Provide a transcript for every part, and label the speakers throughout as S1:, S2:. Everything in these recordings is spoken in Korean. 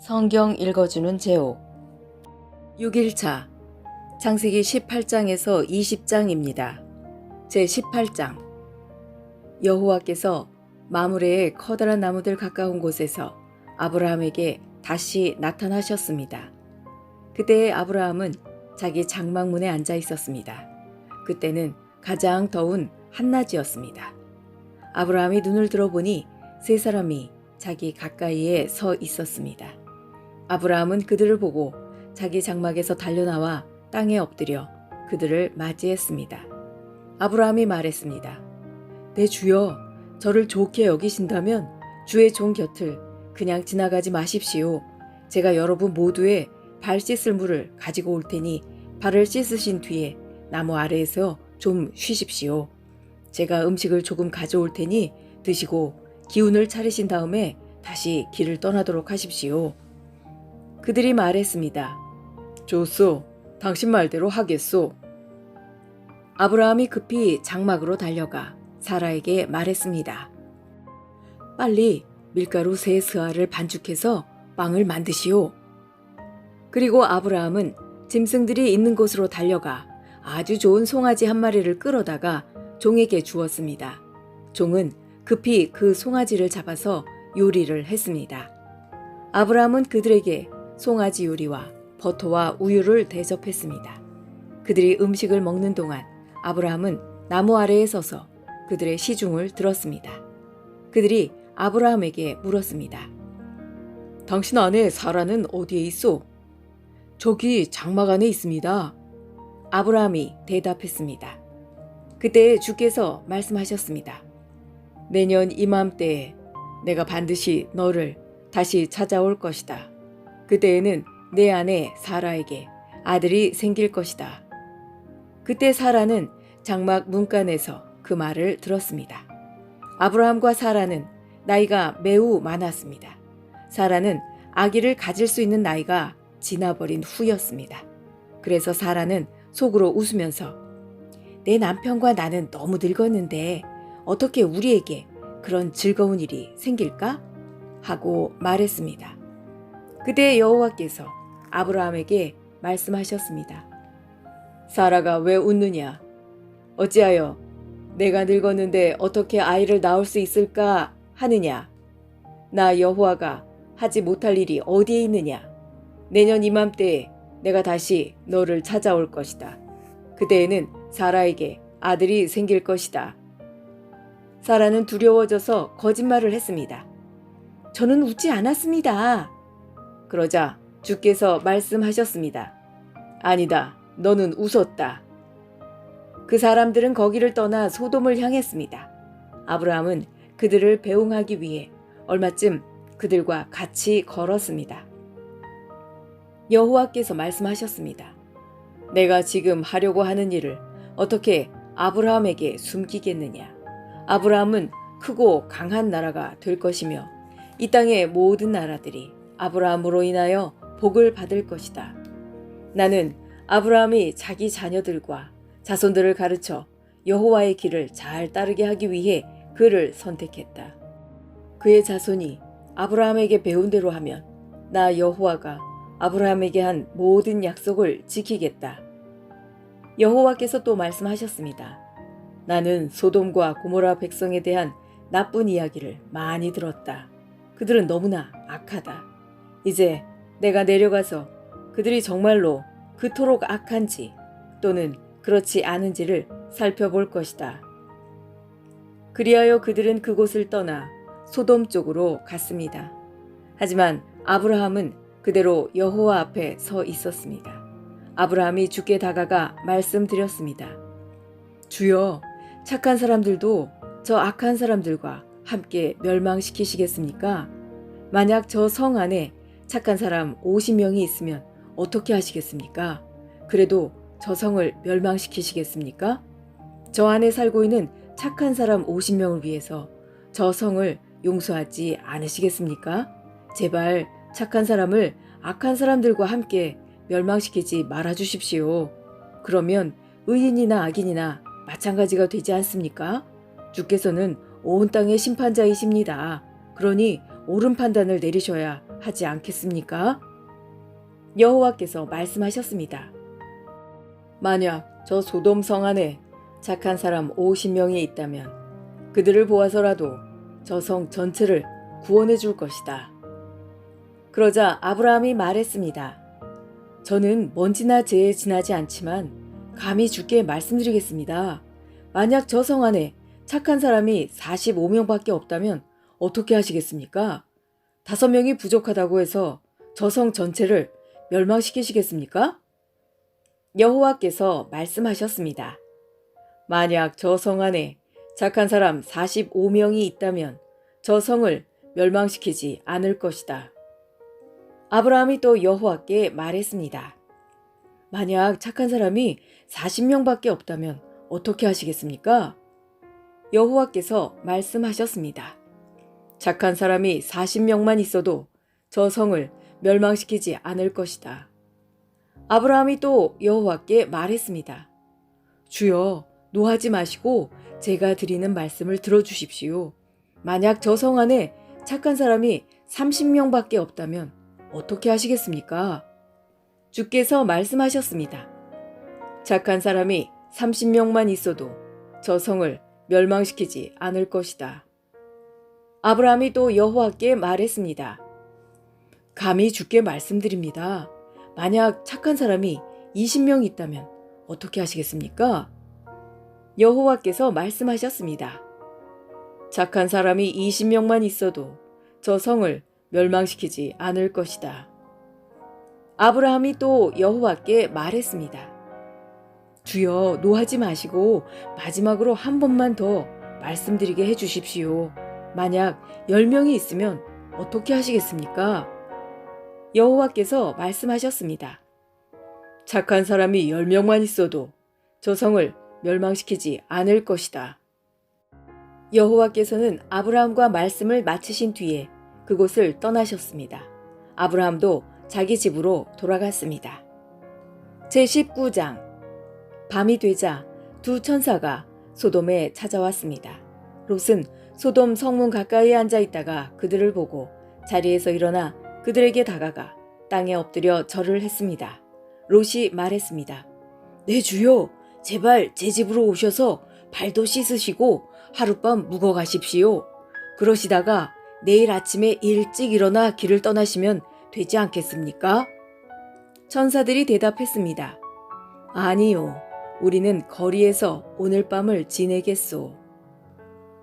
S1: 성경 읽어주는 제옥 6일차 창세기 18장에서 20장입니다. 제 18장 여호와께서 마므레의 커다란 나무들 가까운 곳에서 아브라함에게 다시 나타나셨습니다. 그때 아브라함은 자기 장막문에 앉아 있었습니다. 그때는 가장 더운 한낮이었습니다. 아브라함이 눈을 들어보니 세 사람이 자기 가까이에 서 있었습니다. 아브라함은 그들을 보고 자기 장막에서 달려나와 땅에 엎드려 그들을 맞이했습니다. 아브라함이 말했습니다. 내 주여, 저를 좋게 여기신다면 주의 종 곁을 그냥 지나가지 마십시오. 제가 여러분 모두의 발 씻을 물을 가지고 올 테니 발을 씻으신 뒤에 나무 아래에서 좀 쉬십시오. 제가 음식을 조금 가져올 테니 드시고 기운을 차리신 다음에 다시 길을 떠나도록 하십시오. 그들이 말했습니다. 좋소. 당신 말대로 하겠소. 아브라함이 급히 장막으로 달려가 사라에게 말했습니다. 빨리 밀가루 세 스아를 반죽해서 빵을 만드시오. 그리고 아브라함은 짐승들이 있는 곳으로 달려가 아주 좋은 송아지 한 마리를 끌어다가 종에게 주었습니다. 종은 급히 그 송아지를 잡아서 요리를 했습니다. 아브라함은 그들에게 송아지 요리와 버터와 우유를 대접했습니다. 그들이 음식을 먹는 동안 아브라함은 나무 아래에 서서 그들의 시중을 들었습니다. 그들이 아브라함에게 물었습니다. 당신 아내 사라는 어디에 있소? 저기 장막 안에 있습니다. 아브라함이 대답했습니다. 그때 주께서 말씀하셨습니다. 내년 이맘때에 내가 반드시 너를 다시 찾아올 것이다. 그때에는 내 아내 사라에게 아들이 생길 것이다. 그때 사라는 장막 문간에서 그 말을 들었습니다. 아브라함과 사라는 나이가 매우 많았습니다. 사라는 아기를 가질 수 있는 나이가 지나버린 후였습니다. 그래서 사라는 속으로 웃으면서 내 남편과 나는 너무 늙었는데 어떻게 우리에게 그런 즐거운 일이 생길까? 하고 말했습니다. 그때 여호와께서 아브라함에게 말씀하셨습니다. 사라가 왜 웃느냐? 어찌하여 내가 늙었는데 어떻게 아이를 낳을 수 있을까 하느냐? 나 여호와가 하지 못할 일이 어디에 있느냐? 내년 이맘때에 내가 다시 너를 찾아올 것이다. 그때에는 사라에게 아들이 생길 것이다. 사라는 두려워져서 거짓말을 했습니다. 저는 웃지 않았습니다. 그러자 주께서 말씀하셨습니다. 아니다. 너는 웃었다. 그 사람들은 거기를 떠나 소돔을 향했습니다. 아브라함은 그들을 배웅하기 위해 얼마쯤 그들과 같이 걸었습니다. 여호와께서 말씀하셨습니다. 내가 지금 하려고 하는 일을 어떻게 아브라함에게 숨기겠느냐? 아브라함은 크고 강한 나라가 될 것이며 이 땅의 모든 나라들이 아브라함으로 인하여 복을 받을 것이다. 나는 아브라함이 자기 자녀들과 자손들을 가르쳐 여호와의 길을 잘 따르게 하기 위해 그를 선택했다. 그의 자손이 아브라함에게 배운 대로 하면 나 여호와가 아브라함에게 한 모든 약속을 지키겠다. 여호와께서 또 말씀하셨습니다. 나는 소돔과 고모라 백성에 대한 나쁜 이야기를 많이 들었다. 그들은 너무나 악하다. 이제 내가 내려가서 그들이 정말로 그토록 악한지 또는 그렇지 않은지를 살펴볼 것이다. 그리하여 그들은 그곳을 떠나 소돔 쪽으로 갔습니다. 하지만 아브라함은 그대로 여호와 앞에 서 있었습니다. 아브라함이 주께 다가가 말씀드렸습니다. 주여, 착한 사람들도 저 악한 사람들과 함께 멸망시키시겠습니까? 만약 저 성 안에 착한 사람 50명이 있으면 어떻게 하시겠습니까? 그래도 저 성을 멸망시키시겠습니까? 저 안에 살고 있는 착한 사람 50명을 위해서 저 성을 용서하지 않으시겠습니까? 제발 착한 사람을 악한 사람들과 함께 멸망시키지 말아 주십시오. 그러면 의인이나 악인이나 마찬가지가 되지 않습니까? 주께서는 온 땅의 심판자이십니다. 그러니 옳은 판단을 내리셔야 하지 않겠습니까? 여호와께서 말씀하셨습니다. 만약 저 소돔 성 안에 착한 사람 50명이 있다면 그들을 보아서라도 저 성 전체를 구원해 줄 것이다. 그러자 아브라함이 말했습니다. 저는 먼지나 재에 지나지 않지만 감히 주께 말씀드리겠습니다. 만약 저 성 안에 착한 사람이 45명밖에 없다면 어떻게 하시겠습니까? 다섯 명이 부족하다고 해서 저성 전체를 멸망시키시겠습니까? 여호와께서 말씀하셨습니다. 만약 저 성 안에 착한 사람 45명이 있다면 저 성을 멸망시키지 않을 것이다. 아브라함이 또 여호와께 말했습니다. 만약 착한 사람이 40명밖에 없다면 어떻게 하시겠습니까? 여호와께서 말씀하셨습니다. 착한 사람이 40명만 있어도 저 성을 멸망시키지 않을 것이다. 아브라함이 또 여호와께 말했습니다. 주여, 노하지 마시고 제가 드리는 말씀을 들어주십시오. 만약 저 성 안에 착한 사람이 30명밖에 없다면 어떻게 하시겠습니까? 주께서 말씀하셨습니다. 착한 사람이 30명만 있어도 저 성을 멸망시키지 않을 것이다. 아브라함이 또 여호와께 말했습니다. 감히 주께 말씀드립니다. 만약 착한 사람이 20명 있다면 어떻게 하시겠습니까? 여호와께서 말씀하셨습니다. 착한 사람이 20명만 있어도 저 성을 멸망시키지 않을 것이다. 아브라함이 또 여호와께 말했습니다. 주여 노하지 마시고 마지막으로 한 번만 더 말씀드리게 해 주십시오. 만약 10명이 있으면 어떻게 하시겠습니까? 여호와께서 말씀하셨습니다. 착한 사람이 10명만 있어도 저 성을 멸망시키지 않을 것이다. 여호와께서는 아브라함과 말씀을 마치신 뒤에 그곳을 떠나셨습니다. 아브라함도 자기 집으로 돌아갔습니다. 제19장 밤이 되자 두 천사가 소돔에 찾아왔습니다. 롯은 소돔 성문 가까이에 앉아 있다가 그들을 보고 자리에서 일어나 그들에게 다가가 땅에 엎드려 절을 했습니다. 롯이 말했습니다. 내 주여, 제발 제 집으로 오셔서 발도 씻으시고 하룻밤 묵어 가십시오. 그러시다가 내일 아침에 일찍 일어나 길을 떠나시면 되지 않겠습니까? 천사들이 대답했습니다. 아니요. 우리는 거리에서 오늘 밤을 지내겠소.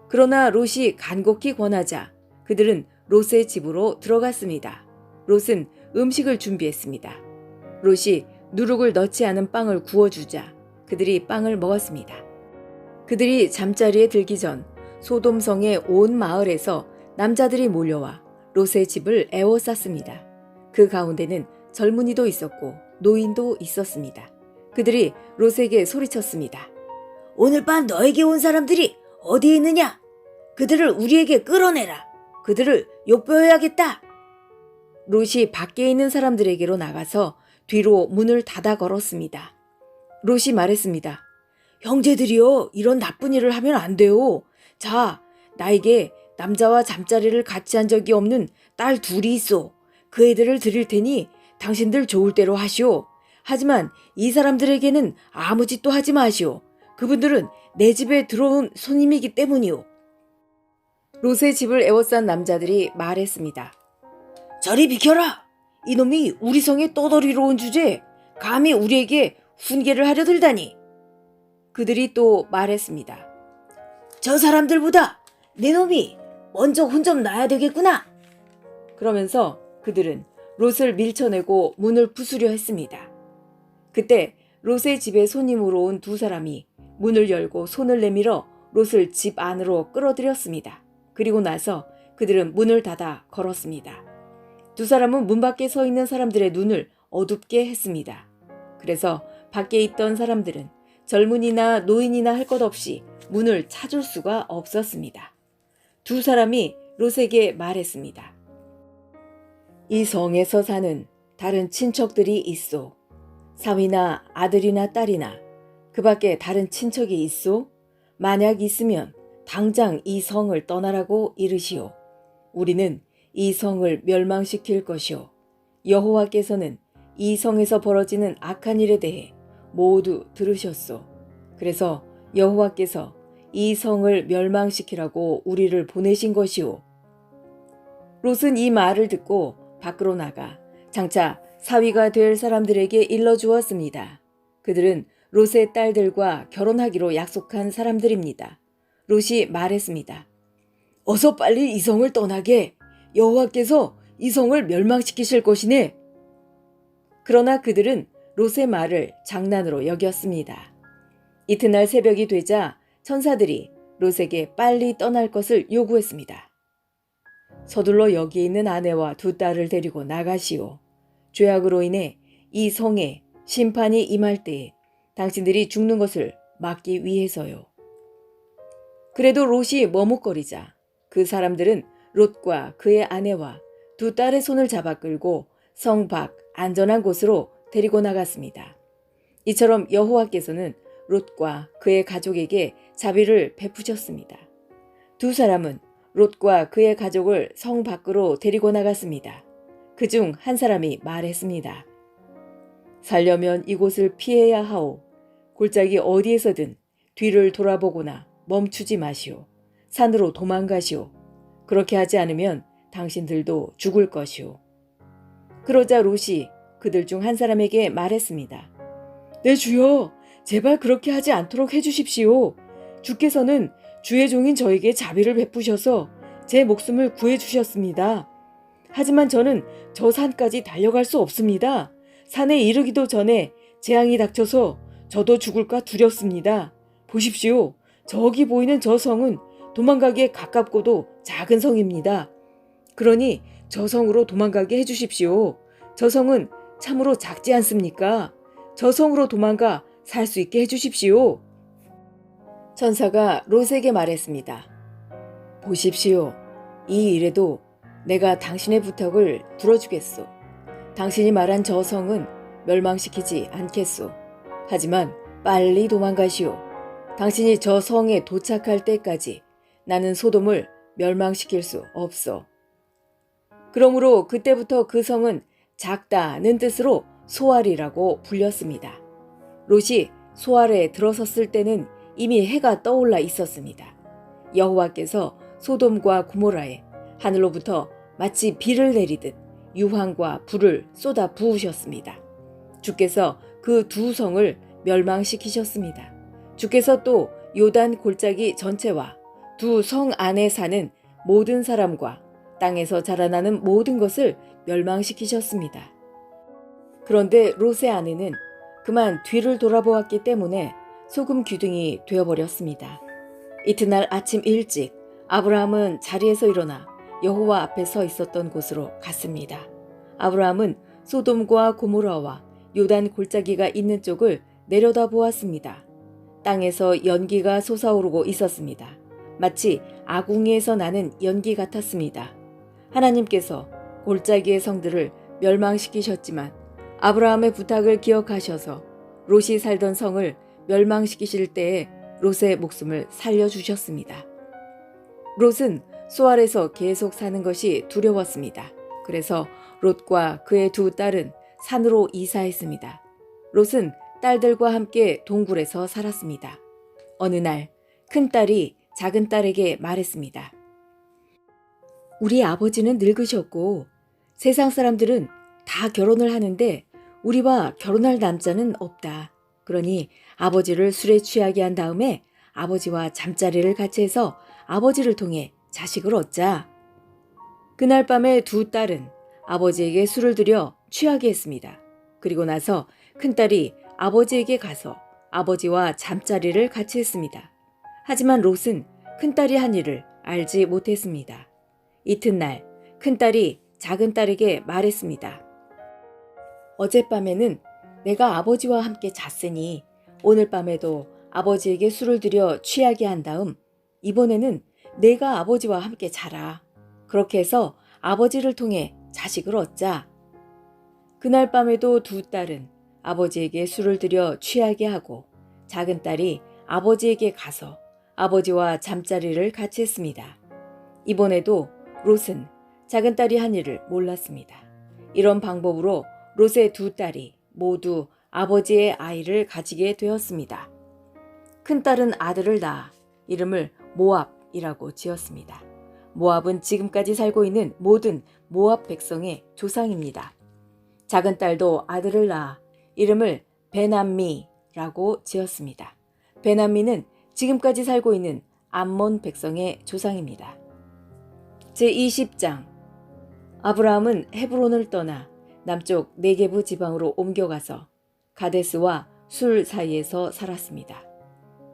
S1: 그러나 롯이 간곡히 권하자 그들은 롯의 집으로 들어갔습니다. 롯은 음식을 준비했습니다. 롯이 누룩을 넣지 않은 빵을 구워주자 그들이 빵을 먹었습니다. 그들이 잠자리에 들기 전 소돔성의 온 마을에서 남자들이 몰려와 롯의 집을 에워쌌습니다. 그 가운데는 젊은이도 있었고 노인도 있었습니다. 그들이 롯에게 소리쳤습니다. 오늘 밤 너에게 온 사람들이 어디에 있느냐? 그들을 우리에게 끌어내라. 그들을 욕보여야겠다. 롯이 밖에 있는 사람들에게로 나가서 뒤로 문을 닫아 걸었습니다. 롯이 말했습니다. 형제들이여, 이런 나쁜 일을 하면 안 돼요. 자, 나에게 남자와 잠자리를 같이 한 적이 없는 딸 둘이 있어. 그 애들을 드릴 테니 당신들 좋을 대로 하시오. 하지만 이 사람들에게는 아무 짓도 하지 마시오. 그분들은 내 집에 들어온 손님이기 때문이오. 롯의 집을 에워싼 남자들이 말했습니다. 저리 비켜라! 이놈이 우리 성에 떠돌이로 온 주제 감히 우리에게 훈계를 하려 들다니. 그들이 또 말했습니다. 저 사람들보다 내 놈이 먼저 혼좀 나야 되겠구나. 그러면서 그들은 롯을 밀쳐내고 문을 부수려 했습니다. 그때 롯의 집에 손님으로 온 두 사람이 문을 열고 손을 내밀어 롯을 집 안으로 끌어들였습니다. 그리고 나서 그들은 문을 닫아 걸었습니다. 두 사람은 문 밖에 서 있는 사람들의 눈을 어둡게 했습니다. 그래서 밖에 있던 사람들은 젊은이나 노인이나 할 것 없이 문을 찾을 수가 없었습니다. 두 사람이 롯에게 말했습니다. 이 성에서 사는 다른 친척들이 있소. 사위나 아들이나 딸이나 그 밖에 다른 친척이 있소? 만약 있으면 당장 이 성을 떠나라고 이르시오. 우리는 이 성을 멸망시킬 것이요 여호와께서는 이 성에서 벌어지는 악한 일에 대해 모두 들으셨소. 그래서 여호와께서 이 성을 멸망시키라고 우리를 보내신 것이오. 롯은 이 말을 듣고 밖으로 나가 장차 사위가 될 사람들에게 일러 주었습니다. 그들은 롯의 딸들과 결혼하기로 약속한 사람들입니다. 롯이 말했습니다. 어서 빨리 이 성을 떠나게 여호와께서 이 성을 멸망시키실 것이네. 그러나 그들은 롯의 말을 장난으로 여겼습니다. 이튿날 새벽이 되자 천사들이 롯에게 빨리 떠날 것을 요구했습니다. 서둘러 여기 있는 아내와 두 딸을 데리고 나가시오. 죄악으로 인해 이 성에 심판이 임할 때에 당신들이 죽는 것을 막기 위해서요. 그래도 롯이 머뭇거리자 그 사람들은 롯과 그의 아내와 두 딸의 손을 잡아 끌고 성 밖 안전한 곳으로 데리고 나갔습니다. 이처럼 여호와께서는 롯과 그의 가족에게 자비를 베푸셨습니다. 두 사람은 롯과 그의 가족을 성 밖으로 데리고 나갔습니다. 그 중 한 사람이 말했습니다. 살려면 이곳을 피해야 하오. 골짜기 어디에서든 뒤를 돌아보거나 멈추지 마시오. 산으로 도망가시오. 그렇게 하지 않으면 당신들도 죽을 것이오. 그러자 롯이 그들 중 한 사람에게 말했습니다. 내 주여, 제발 그렇게 하지 않도록 해주십시오. 주께서는 주의 종인 저에게 자비를 베푸셔서 제 목숨을 구해주셨습니다. 하지만 저는 저 산까지 달려갈 수 없습니다. 산에 이르기도 전에 재앙이 닥쳐서 저도 죽을까 두렵습니다. 보십시오. 저기 보이는 저 성은 도망가기에 가깝고도 작은 성입니다. 그러니 저 성으로 도망가게 해주십시오. 저 성은 참으로 작지 않습니까? 저 성으로 도망가 살 수 있게 해주십시오. 천사가 롯에게 말했습니다. 보십시오. 이 일에도 내가 당신의 부탁을 들어주겠소. 당신이 말한 저 성은 멸망시키지 않겠소. 하지만 빨리 도망가시오. 당신이 저 성에 도착할 때까지 나는 소돔을 멸망시킬 수 없어. 그러므로 그때부터 그 성은 작다는 뜻으로 소알이라고 불렸습니다. 롯이 소알에 들어섰을 때는 이미 해가 떠올라 있었습니다. 여호와께서 소돔과 고모라에 하늘로부터 마치 비를 내리듯 유황과 불을 쏟아 부으셨습니다. 주께서 그 두 성을 멸망시키셨습니다. 주께서 또 요단 골짜기 전체와 두 성 안에 사는 모든 사람과 땅에서 자라나는 모든 것을 멸망시키셨습니다. 그런데 롯의 아내는 그만 뒤를 돌아보았기 때문에 소금 기둥이 되어버렸습니다. 이튿날 아침 일찍 아브라함은 자리에서 일어나 여호와 앞에 서 있었던 곳으로 갔습니다. 아브라함은 소돔과 고모라와 요단 골짜기가 있는 쪽을 내려다 보았습니다. 땅에서 연기가 솟아오르고 있었습니다. 마치 아궁이에서 나는 연기 같았습니다. 하나님께서 골짜기의 성들을 멸망시키셨지만 아브라함의 부탁을 기억하셔서 롯이 살던 성을 멸망시키실 때에 롯의 목숨을 살려주셨습니다. 롯은 소알에서 계속 사는 것이 두려웠습니다. 그래서 롯과 그의 두 딸은 산으로 이사했습니다. 롯은 딸들과 함께 동굴에서 살았습니다. 어느 날 큰딸이 작은 딸에게 말했습니다. 우리 아버지는 늙으셨고 세상 사람들은 다 결혼을 하는데 우리와 결혼할 남자는 없다. 그러니 아버지를 술에 취하게 한 다음에 아버지와 잠자리를 같이 해서 아버지를 통해 자식을 얻자. 그날 밤에 두 딸은 아버지에게 술을 들여 취하게 했습니다. 그리고 나서 큰딸이 아버지에게 가서 아버지와 잠자리를 같이 했습니다. 하지만 롯은 큰딸이 한 일을 알지 못했습니다. 이튿날 큰딸이 작은 딸에게 말했습니다. 어젯밤에는 내가 아버지와 함께 잤으니 오늘 밤에도 아버지에게 술을 들여 취하게 한 다음 이번에는 내가 아버지와 함께 자라. 그렇게 해서 아버지를 통해 자식을 얻자. 그날 밤에도 두 딸은 아버지에게 술을 들여 취하게 하고 작은 딸이 아버지에게 가서 아버지와 잠자리를 같이 했습니다. 이번에도 롯은 작은 딸이 한 일을 몰랐습니다. 이런 방법으로 롯의 두 딸이 모두 아버지의 아이를 가지게 되었습니다. 큰 딸은 아들을 낳아 이름을 모압이라고 지었습니다. 모압은 지금까지 살고 있는 모든 모압 백성의 조상입니다. 작은 딸도 아들을 낳아 이름을 베남미라고 지었습니다. 베남미는 지금까지 살고 있는 암몬 백성의 조상입니다. 제20장 아브라함은 헤브론을 떠나 남쪽 네게부 지방으로 옮겨가서 가데스와 술 사이에서 살았습니다.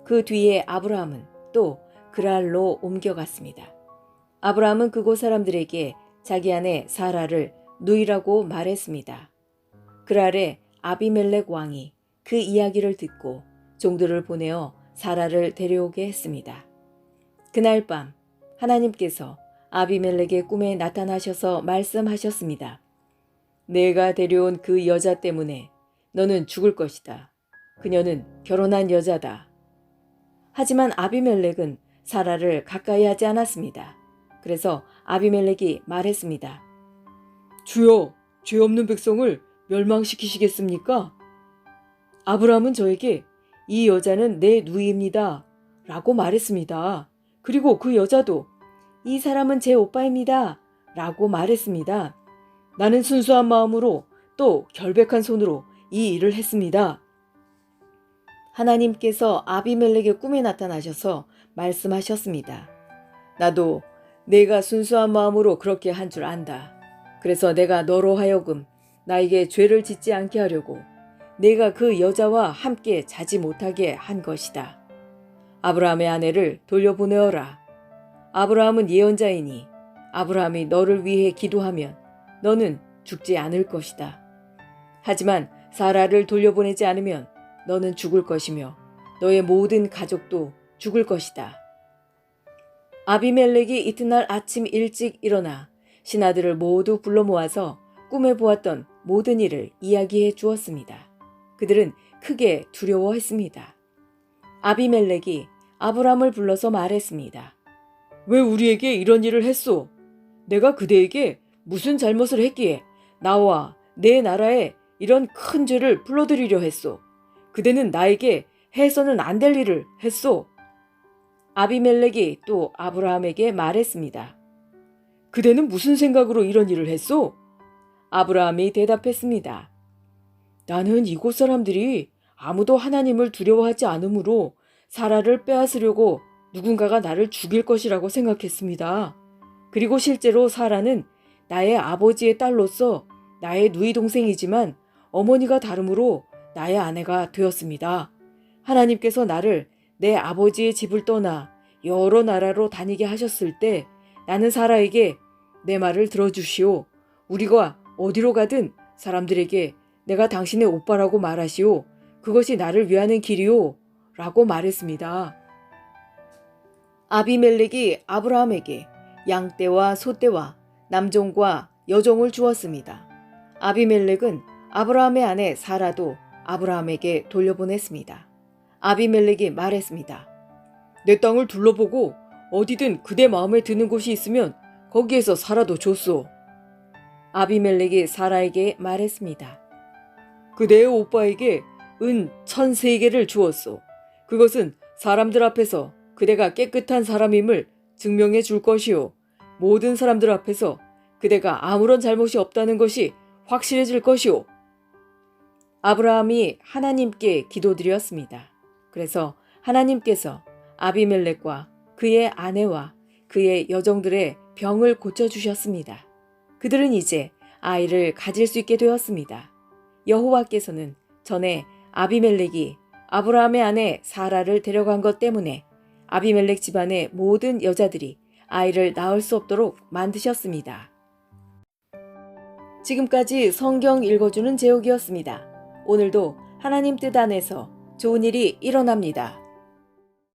S1: 그 뒤에 아브라함은 또 그랄로 옮겨갔습니다. 아브라함은 그곳 사람들에게 자기 아내 사라를 누이라고 말했습니다. 그랄의 아비멜렉 왕이 그 이야기를 듣고 종들을 보내어 사라를 데려오게 했습니다. 그날 밤 하나님께서 아비멜렉의 꿈에 나타나셔서 말씀하셨습니다. 내가 데려온 그 여자 때문에 너는 죽을 것이다. 그녀는 결혼한 여자다. 하지만 아비멜렉은 사라를 가까이 하지 않았습니다. 그래서 아비멜렉이 말했습니다. 주여, 죄 없는 백성을 멸망시키시겠습니까? 아브라함은 저에게 이 여자는 내 누이입니다. 라고 말했습니다. 그리고 그 여자도 이 사람은 제 오빠입니다. 라고 말했습니다. 나는 순수한 마음으로 또 결백한 손으로 이 일을 했습니다. 하나님께서 아비멜렉의 꿈에 나타나셔서 말씀하셨습니다. 나도 내가 순수한 마음으로 그렇게 한 줄 안다. 그래서 내가 너로 하여금 나에게 죄를 짓지 않게 하려고 내가 그 여자와 함께 자지 못하게 한 것이다. 아브라함의 아내를 돌려보내어라. 아브라함은 예언자이니 아브라함이 너를 위해 기도하면 너는 죽지 않을 것이다. 하지만 사라를 돌려보내지 않으면 너는 죽을 것이며 너의 모든 가족도 죽을 것이다. 아비멜렉이 이튿날 아침 일찍 일어나 신하들을 모두 불러 모아서 꿈에 보았던 모든 일을 이야기해 주었습니다. 그들은 크게 두려워했습니다. 아비멜렉이 아브람을 불러서 말했습니다. 왜 우리에게 이런 일을 했소? 내가 그대에게 무슨 잘못을 했기에 나와 내 나라에 이런 큰 죄를 불러들이려 했소? 그대는 나에게 해서는 안 될 일을 했소. 아비멜렉이 또 아브라함에게 말했습니다. 그대는 무슨 생각으로 이런 일을 했소? 아브라함이 대답했습니다. 나는 이곳 사람들이 아무도 하나님을 두려워하지 않으므로 사라를 빼앗으려고 누군가가 나를 죽일 것이라고 생각했습니다. 그리고 실제로 사라는 나의 아버지의 딸로서 나의 누이 동생이지만 어머니가 다름으로 나의 아내가 되었습니다. 하나님께서 나를 내 아버지의 집을 떠나 여러 나라로 다니게 하셨을 때 나는 사라에게 내 말을 들어주시오. 우리가 어디로 가든 사람들에게 내가 당신의 오빠라고 말하시오. 그것이 나를 위하는 길이오. 라고 말했습니다. 아비멜렉이 아브라함에게 양떼와 소떼와 남종과 여종을 주었습니다. 아비멜렉은 아브라함의 아내 사라도 아브라함에게 돌려보냈습니다. 아비멜렉이 말했습니다. 내 땅을 둘러보고 어디든 그대 마음에 드는 곳이 있으면 거기에서 살아도 좋소. 아비멜렉이 사라에게 말했습니다. 그대의 오빠에게 은 천세 개를 주었소. 그것은 사람들 앞에서 그대가 깨끗한 사람임을 증명해 줄 것이요. 모든 사람들 앞에서 그대가 아무런 잘못이 없다는 것이 확실해질 것이오. 아브라함이 하나님께 기도드렸습니다. 그래서 하나님께서 아비멜렉과 그의 아내와 그의 여종들의 병을 고쳐주셨습니다. 그들은 이제 아이를 가질 수 있게 되었습니다. 여호와께서는 전에 아비멜렉이 아브라함의 아내 사라를 데려간 것 때문에 아비멜렉 집안의 모든 여자들이 아이를 낳을 수 없도록 만드셨습니다. 지금까지 성경 읽어주는 제옥이었습니다. 오늘도 하나님 뜻 안에서 좋은 일이 일어납니다.